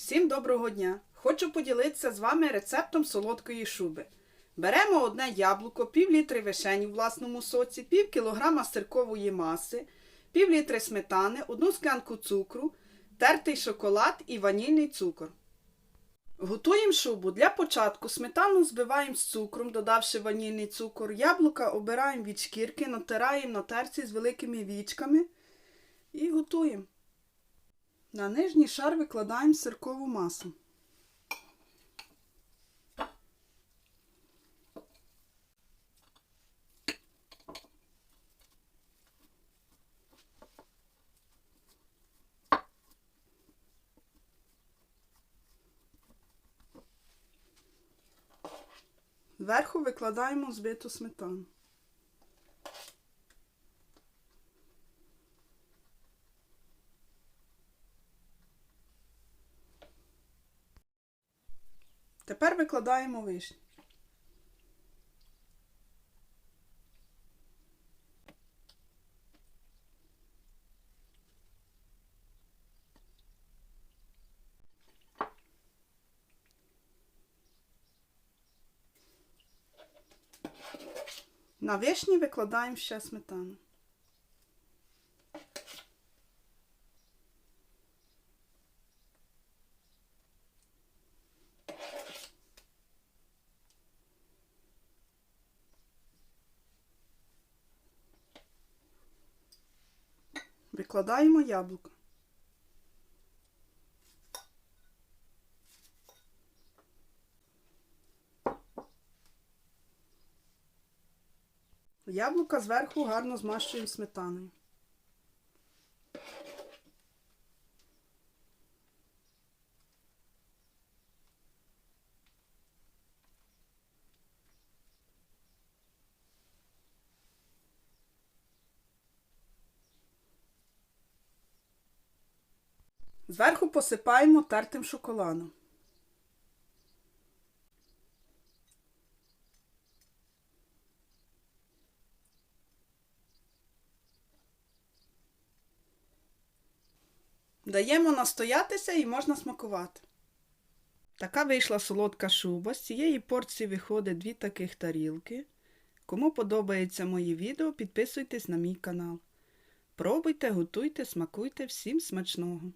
Всім доброго дня! Хочу поділитися з вами рецептом солодкої шуби. Беремо одне яблуко, пів літри вишені в власному соці, пів кілограма сиркової маси, пів літри сметани, одну склянку цукру, тертий шоколад і ванільний цукор. Готуємо шубу. Для початку сметану збиваємо з цукром, додавши ванільний цукор. Яблука обираємо від шкірки, натираємо на терці з великими вічками і готуємо. На нижній шар викладаємо сиркову масу. Зверху викладаємо збиту сметану. Тепер викладаємо вишню. На вишні викладаємо ще сметану. Викладаємо яблуко. Яблука зверху гарно змащуємо сметаною. Зверху посипаємо тертим шоколадом. Даємо настоятися і можна смакувати. Така вийшла солодка шуба. З цієї порції виходить дві таких тарілки. Кому подобається мої відео, підписуйтесь на мій канал. Пробуйте, готуйте, смакуйте, всім смачного!